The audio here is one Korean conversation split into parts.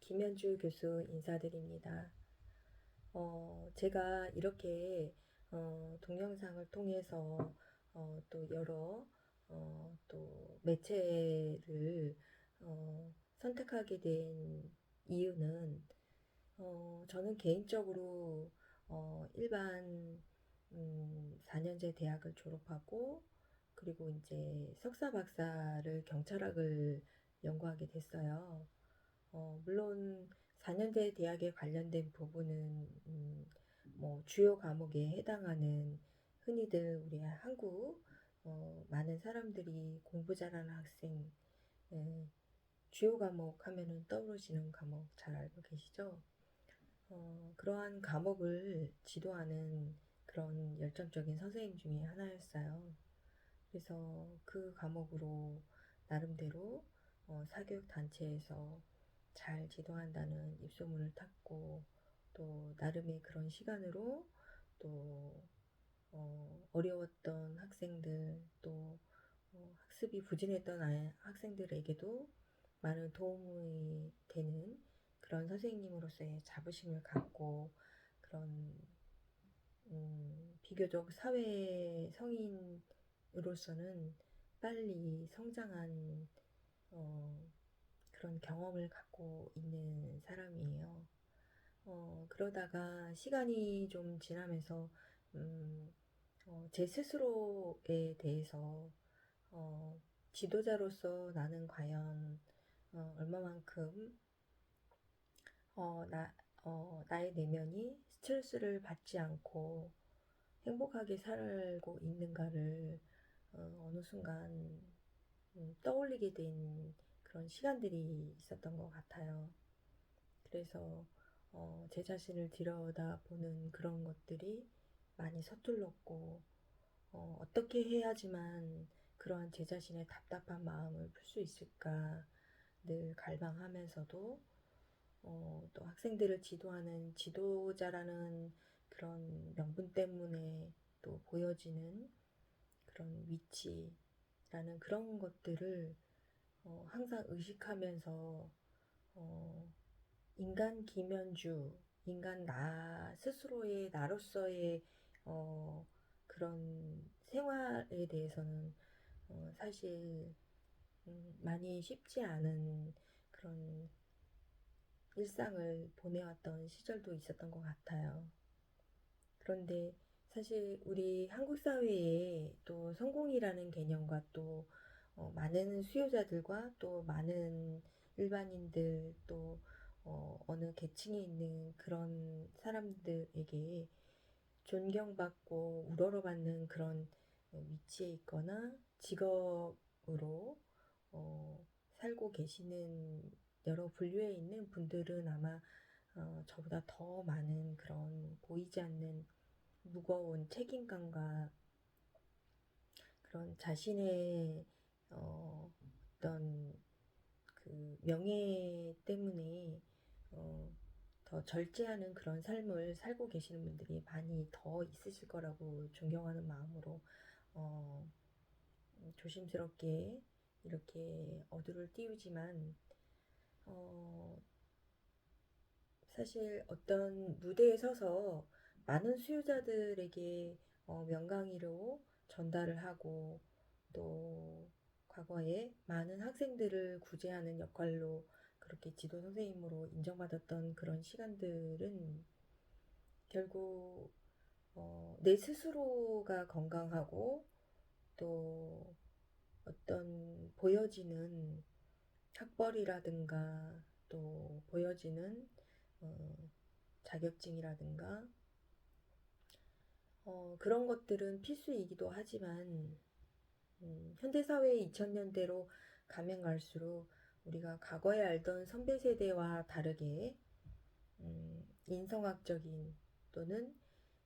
김현주 교수 인사드립니다. 어, 제가 이렇게 어, 동영상을 통해서 어, 또 여러 어, 또 매체를 어, 선택하게 된 이유는 어, 저는 개인적으로 어, 일반 음, 4년제 대학을 졸업하고 그리고 이제 석사 박사를 경찰학을 연구하게 됐어요. 어, 물론 4년제 대학에 관련된 부분은 음, 뭐 주요 과목에 해당하는 흔히들 우리 한국 어, 많은 사람들이 공부 잘하는 학생 예, 주요 과목 하면은 떠오르시는 과목 잘 알고 계시죠? 어, 그러한 과목을 지도하는 그런 열정적인 선생님 중에 하나였어요. 그래서 그 과목으로 나름대로 어, 사교육 단체에서 잘 지도한다는 입소문을 탔고 또 나름의 그런 시간으로 또 어, 어려웠던 학생들 또 어, 학습이 부진했던 학생들에게도 많은 도움이 되는 그런 선생님으로서의 자부심을 갖고 그런 음, 비교적 사회 성인으로서는 빨리 성장한 어, 그런 경험을 갖고 있는 사람이에요. 어, 그러다가 시간이 좀 지나면서 음, 어, 제 스스로에 대해서 어, 지도자로서 나는 과연 어, 얼마만큼 어, 나, 어, 나의 내면이 스트레스를 받지 않고 행복하게 살고 있는가를 어, 어느 순간 음, 떠올리게 된 그런 시간들이 있었던 것 같아요. 그래서 어, 제 자신을 들여다보는 그런 것들이 많이 서툴렀고 어, 어떻게 해야지만 그러한 제 자신의 답답한 마음을 풀 수 있을까 늘 갈망하면서도 어, 또 학생들을 지도하는 지도자라는 그런 명분 때문에 또 보여지는 그런 위치라는 그런 것들을 어, 항상 의식하면서 어, 인간 김현주, 인간 나 스스로의 나로서의 어, 그런 생활에 대해서는 어, 사실 음, 많이 쉽지 않은 그런 일상을 보내왔던 시절도 있었던 것 같아요. 그런데 사실 우리 한국 사회에 또 성공이라는 개념과 또 어, 많은 수요자들과 또 많은 일반인들 또 어, 어느 계층에 있는 그런 사람들에게 존경받고 우러러받는 그런 위치에 있거나 직업으로 어, 살고 계시는 여러 분류에 있는 분들은 아마 어, 저보다 더 많은 그런 보이지 않는 무거운 책임감과 그런 자신의 어, 어떤 그 명예 때문에 어, 더 절제하는 그런 삶을 살고 계시는 분들이 많이 더 있으실 거라고 존경하는 마음으로 어, 조심스럽게 이렇게 어두를 띄우지만 어, 사실 어떤 무대에 서서 많은 수요자들에게 어, 명강의로 전달을 하고 또 과거에 많은 학생들을 구제하는 역할로 그렇게 지도 선생님으로 인정받았던 그런 시간들은 결국 어, 내 스스로가 건강하고 또 어떤 보여지는 학벌이라든가 또 보여지는 어, 자격증이라든가 어, 그런 것들은 필수이기도 하지만 음, 현대사회 2000년대로 가면 갈수록 우리가 과거에 알던 선배 세대와 다르게 음, 인성학적인 또는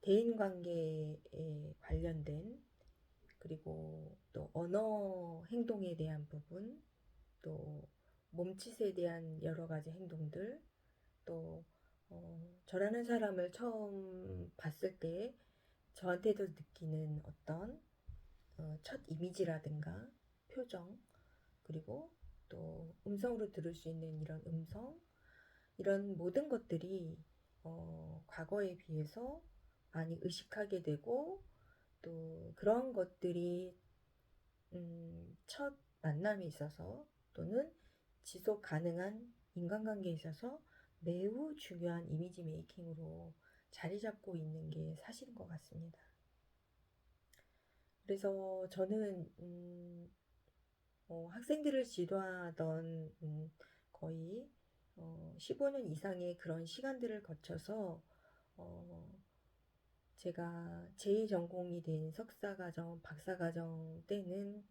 대인관계에 관련된 그리고 또 언어 행동에 대한 부분 또 몸짓에 대한 여러 가지 행동들 또 어, 저라는 사람을 처음 봤을 때 저한테도 느끼는 어떤 어, 첫 이미지라든가 표정 그리고 또 음성으로 들을 수 있는 이런 음성 이런 모든 것들이 어, 과거에 비해서 많이 의식하게 되고 또 그런 것들이 음, 첫 만남에 있어서 또는 지속 가능한 인간관계에 있어서 매우 중요한 이미지 메이킹으로 자리 잡고 있는 게 사실인 것 같습니다. 그래서 저는 음, 어, 학생들을 지도하던 음, 거의 어, 15년 이상의 그런 시간들을 거쳐서 어, 제가 제2전공이 된 석사과정, 박사과정 때는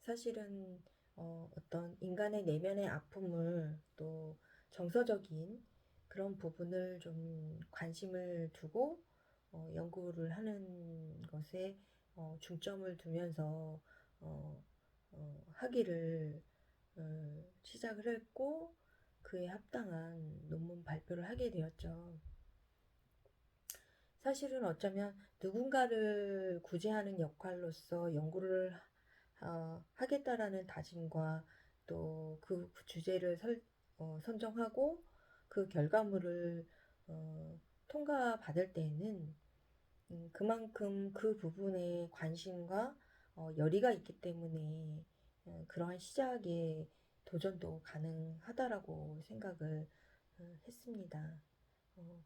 사실은 어, 어떤 인간의 내면의 아픔을 또 정서적인 그런 부분을 좀 관심을 두고 어, 연구를 하는 것에 어, 중점을 두면서 어, 어, 학위를 어, 시작을 했고 그에 합당한 논문 발표를 하게 되었죠. 사실은 어쩌면 누군가를 구제하는 역할로서 연구를 어, 하겠다라는 다짐과 또 그 주제를 설, 어, 선정하고 그 결과물을 어, 통과받을 때에는 음, 그만큼 그 부분에 관심과 어, 열의가 있기 때문에 어, 그러한 시작에 도전도 가능하다라고 생각을 어, 했습니다. 어,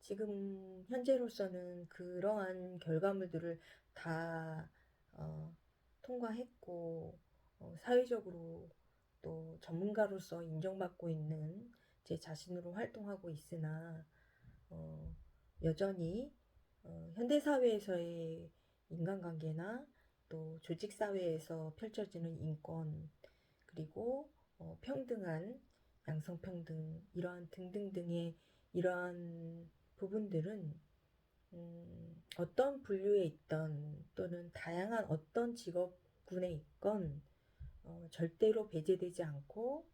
지금 현재로서는 그러한 결과물들을 다 어, 통과했고 어, 사회적으로 또 전문가로서 인정받고 있는 제 자신으로 활동하고 있으나 어, 여전히 어, 현대사회에서의 인간관계나 또 조직사회에서 펼쳐지는 인권 그리고 어, 평등한 양성평등 이러한 등등등의 이러한 부분들은 음, 어떤 분류에 있던 또는 다양한 어떤 직업군에 있건 어, 절대로 배제되지 않고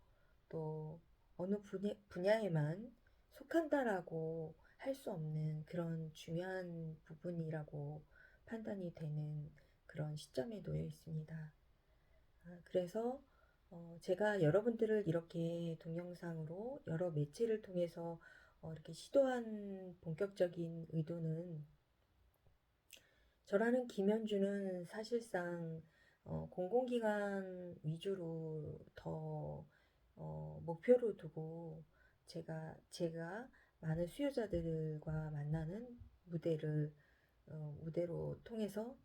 또 어느 분야, 분야에만 속한다라고 할 수 없는 그런 중요한 부분이라고 판단이 되는 그런 시점에 놓여 있습니다. 아, 그래서 어, 제가 여러분들을 이렇게 동영상으로 여러 매체를 통해서 어, 이렇게 시도한 본격적인 의도는 저라는 김현주는 사실상 어, 공공기관 위주로 더 어, 목표로 두고 제가 제가 많은 수요자들과 만나는 무대를 어, 무대로 통해서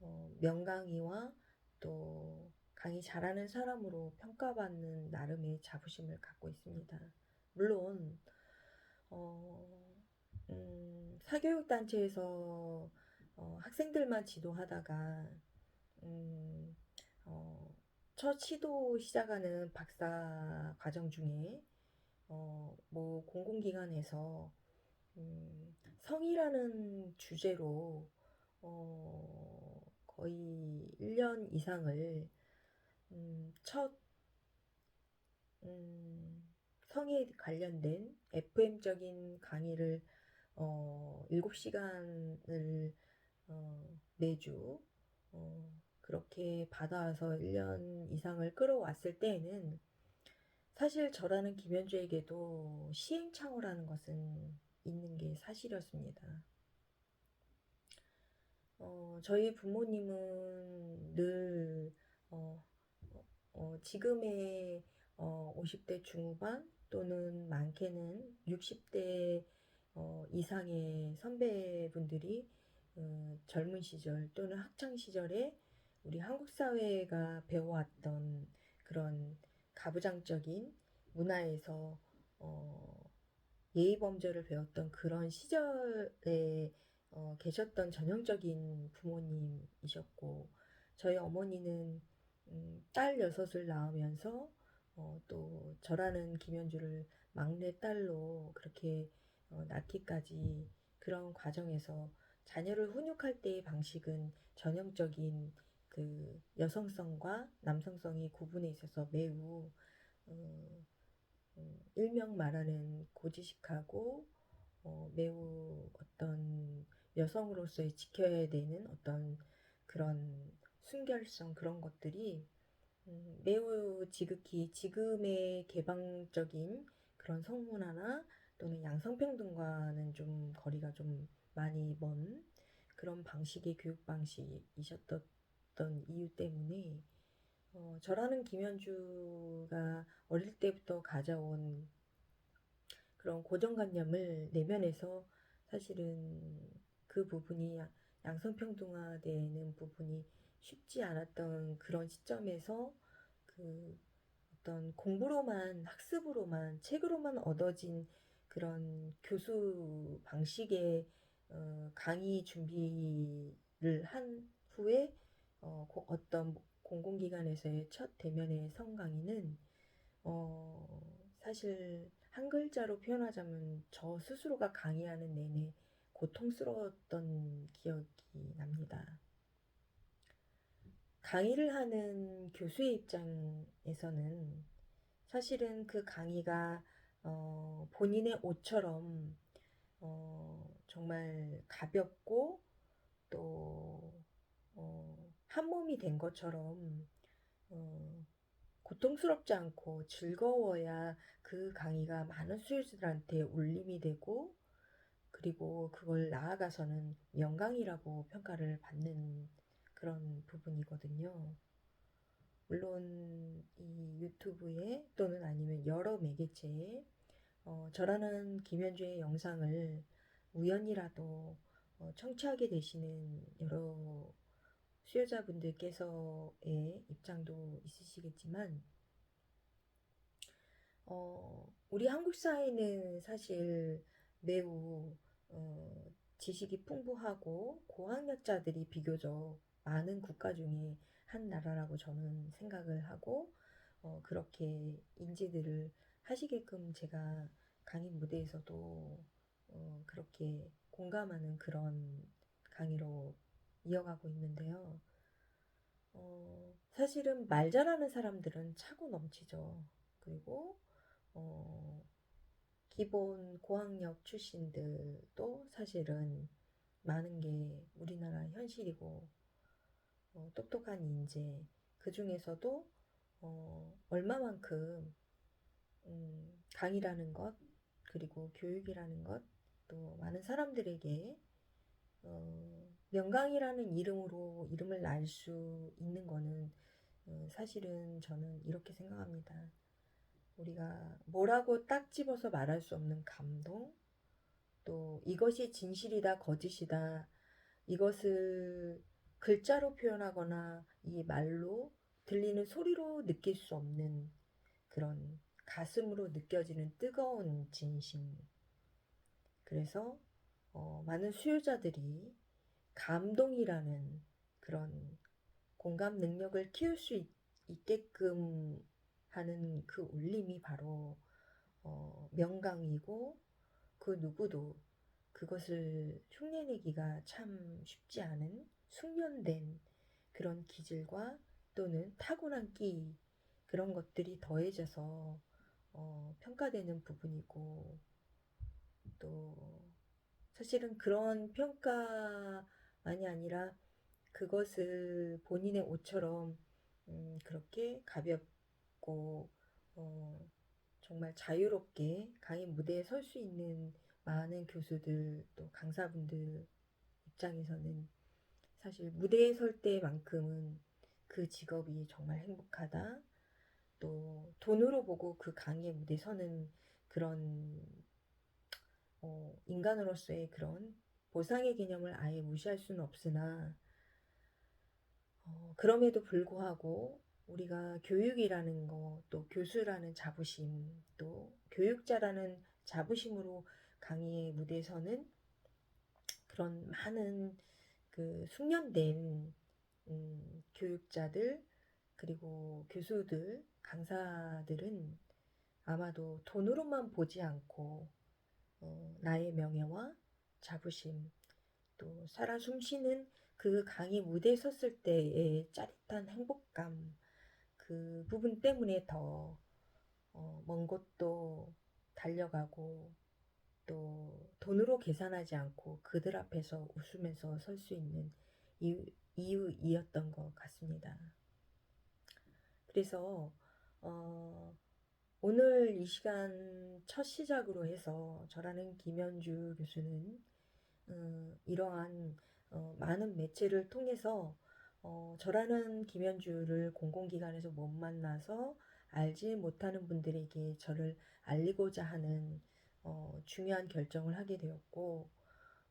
어, 명강의와 또 강의 잘하는 사람으로 평가받는 나름의 자부심을 갖고 있습니다. 물론 어, 음, 사교육 단체에서 어, 학생들만 지도하다가 음, 어, 첫 시도 시작하는 박사 과정 중에 어, 뭐 공공기관에서 음, 성이라는 주제로 어, 거의 1년 이상을 음, 첫 음, 성에 관련된 FM적인 강의를 어, 7시간을 어, 매주 어, 그렇게 받아와서 1년 이상을 끌어왔을 때에는 사실 저라는 김현주에게도 시행착오라는 것은 있는 게 사실이었습니다. 어, 저희 부모님은 늘 어, 어, 지금의 어, 50대 중후반 또는 많게는 60대 어, 이상의 선배분들이 어, 젊은 시절 또는 학창 시절에 우리 한국 사회가 배워왔던 그런 가부장적인 문화에서 어, 예의 범죄를 배웠던 그런 시절에 어, 계셨던 전형적인 부모님이셨고 저희 어머니는 음, 딸 여섯을 낳으면서 어, 또 저라는 김현주를 막내 딸로 그렇게 어, 낳기까지 그런 과정에서 자녀를 훈육할 때의 방식은 전형적인 그 여성성과 남성성이 구분에 있어서 매우 어, 어, 일명 말하는 고지식하고 어, 매우 어떤 여성으로서의 지켜야 되는 어떤 그런 순결성 그런 것들이 음, 매우 지극히 지금의 개방적인 그런 성문화나 또는 양성평등과는 좀 거리가 좀 많이 먼 그런 방식의 교육 방식이셨던 이유 때문에 어, 저라는 김현주가 어릴 때부터 가져온 그런 고정관념을 내면에서 사실은 그 부분이 양- 양성평등화되는 부분이 쉽지 않았던 그런 시점에서 그 어떤 공부로만 학습으로만 책으로만 얻어진 그런 교수 방식의 어, 강의 준비를 한 후에 어, 고- 어떤 공공기관에서의 첫 대면의 성강의는 어, 사실 한 글자로 표현하자면 저 스스로가 강의하는 내내 고통스러웠던 기억이 납니다. 강의를 하는 교수의 입장에서는 사실은 그 강의가 어, 본인의 옷처럼 어, 정말 가볍고 또 어, 한 몸이 된 것처럼 어, 고통스럽지 않고 즐거워야 그 강의가 많은 수요자들한테 울림이 되고 그리고 그걸 나아가서는 영광이라고 평가를 받는 그런 부분이거든요. 물론 이 유튜브에 또는 아니면 여러 매개체에 어, 저라는 김현주의 영상을 우연이라도 어, 청취하게 되시는 여러 수요자분들께서의 입장도 있으시겠지만 어, 우리 한국 사회는 사실 매우 어, 지식이 풍부하고 고학력자들이 비교적 많은 국가 중에 한 나라라고 저는 생각을 하고 어, 그렇게 인지들을 하시게끔 제가 강의 무대에서도 어, 그렇게 공감하는 그런 강의로 이어가고 있는데요. 어, 사실은 말 잘하는 사람들은 차고 넘치죠. 그리고 어, 기본 고학력 출신들도 사실은 많은 게 우리나라 현실이고 어, 똑똑한 인재 그 중에서도 어, 얼마만큼 음, 강의라는 것 그리고 교육이라는 것 또 많은 사람들에게 어, 명강이라는 이름으로 이름을 날 수 있는 거는 어, 사실은 저는 이렇게 생각합니다. 우리가 뭐라고 딱 집어서 말할 수 없는 감동, 또 이것이 진실이다, 거짓이다, 이것을 글자로 표현하거나 이 말로 들리는 소리로 느낄 수 없는 그런 가슴으로 느껴지는 뜨거운 진심. 그래서 어, 많은 수요자들이 감동이라는 그런 공감 능력을 키울 수 있, 있게끔 하는 그 울림이 바로 어, 명강이고 그 누구도 그것을 흉내내기가 참 쉽지 않은 숙련된 그런 기질과 또는 타고난 끼 그런 것들이 더해져서 어, 평가되는 부분이고 또 사실은 그런 평가 만이 아니라 그것을 본인의 옷처럼 음, 그렇게 가볍고 어, 정말 자유롭게 강의 무대에 설 수 있는 많은 교수들 또 강사분들 입장에서는 사실 무대에 설 때만큼은 그 직업이 정말 행복하다. 또 돈으로 보고 그 강의 무대에 서는 그런 어, 인간으로서의 그런 보상의 개념을 아예 무시할 수는 없으나 어, 그럼에도 불구하고 우리가 교육이라는 거, 또 교수라는 자부심, 또 교육자라는 자부심으로 강의의 무대에서는 그런 많은 그 숙련된 음, 교육자들 그리고 교수들, 강사들은 아마도 돈으로만 보지 않고 어, 나의 명예와 자부심 또 살아 숨쉬는 그 강의 무대에 섰을 때의 짜릿한 행복감 그 부분 때문에 더 어, 먼 곳도 달려가고 또 돈으로 계산하지 않고 그들 앞에서 웃으면서 설 수 있는 이유, 이유이었던 것 같습니다. 그래서 어, 오늘 이 시간 첫 시작으로 해서 저라는 김현주 교수는 음, 이러한 어, 많은 매체를 통해서 어, 저라는 김현주를 공공기관에서 못 만나서 알지 못하는 분들에게 저를 알리고자 하는 어, 중요한 결정을 하게 되었고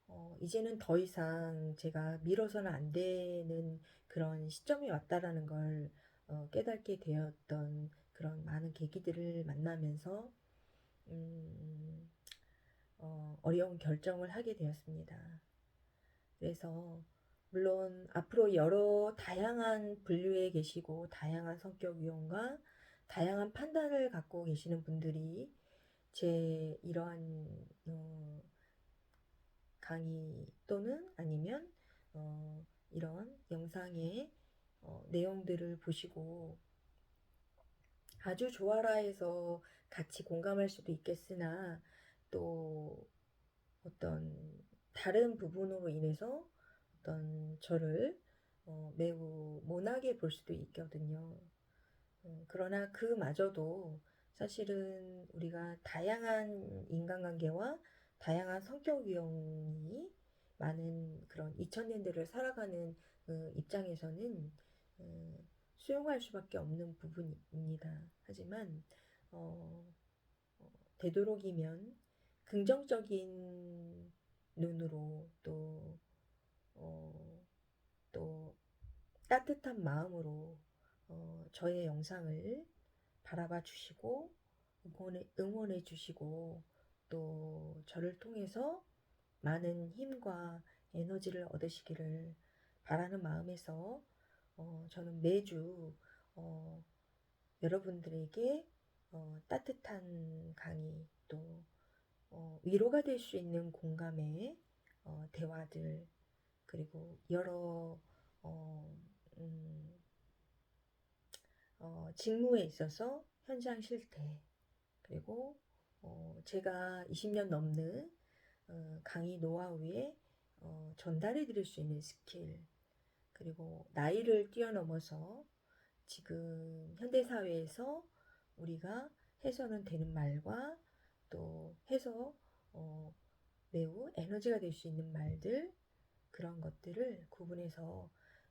어, 이제는 더 이상 제가 미뤄서는 안 되는 그런 시점이 왔다라는 걸 어, 깨닫게 되었던 그런 많은 계기들을 만나면서 음, 어, 어려운 결정을 하게 되었습니다. 그래서 물론 앞으로 여러 다양한 분류에 계시고 다양한 성격 유형과 다양한 판단을 갖고 계시는 분들이 제 이러한 어, 강의 또는 아니면 어, 이런 영상의 어, 내용들을 보시고 아주 좋아라 해서 같이 공감할 수도 있겠으나 또 어떤 다른 부분으로 인해서 어떤 저를 어, 매우 모나게 볼 수도 있거든요. 어, 그러나 그마저도 사실은 우리가 다양한 인간관계와 다양한 성격 유형이 많은 그런 2000년대를 살아가는 어, 입장에서는 어, 수용할 수밖에 없는 부분입니다. 하지만 어, 어, 되도록이면 긍정적인 눈으로 또, 어, 또 따뜻한 마음으로 어, 저의 영상을 바라봐 주시고 응원해, 응원해 주시고 또 저를 통해서 많은 힘과 에너지를 얻으시기를 바라는 마음에서 어, 저는 매주 어, 여러분들에게 어, 따뜻한 강의 또 어, 위로가 될 수 있는 공감의 어, 대화들 그리고 여러 어, 음, 어, 직무에 있어서 현장 실태 그리고 어, 제가 20년 넘는 어, 강의 노하우에 어, 전달해 드릴 수 있는 스킬 그리고 나이를 뛰어넘어서 지금 현대사회에서 우리가 해서는 되는 말과 또 해서 어, 매우 에너지가 될 수 있는 말들 그런 것들을 구분해서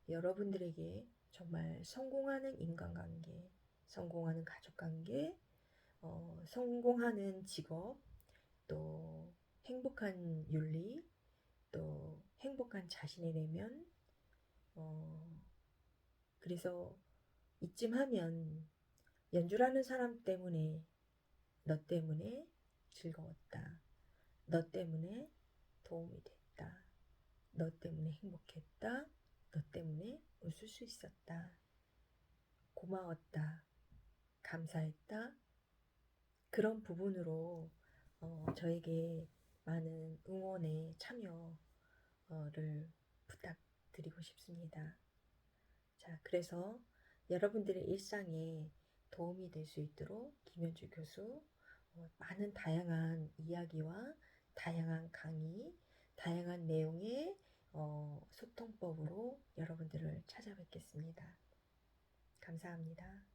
여러분들에게 정말 성공하는 인간관계, 성공하는 가족관계, 어, 성공하는 직업, 또 행복한 윤리, 또 행복한 자신의 내면, 어, 그래서 이쯤 하면 연주라는 사람 때문에 너 때문에 즐거웠다. 너 때문에 도움이 됐다. 너 때문에 행복했다. 너 때문에 웃을 수 있었다. 고마웠다. 감사했다. 그런 부분으로 어, 저에게 많은 응원에 참여를 부탁드리고 싶습니다. 자, 그래서 여러분들의 일상에 도움이 될 수 있도록 김현주 교수 어, 많은 다양한 이야기와 다양한 강의, 다양한 내용의 어, 소통법으로 여러분들을 찾아뵙겠습니다. 감사합니다.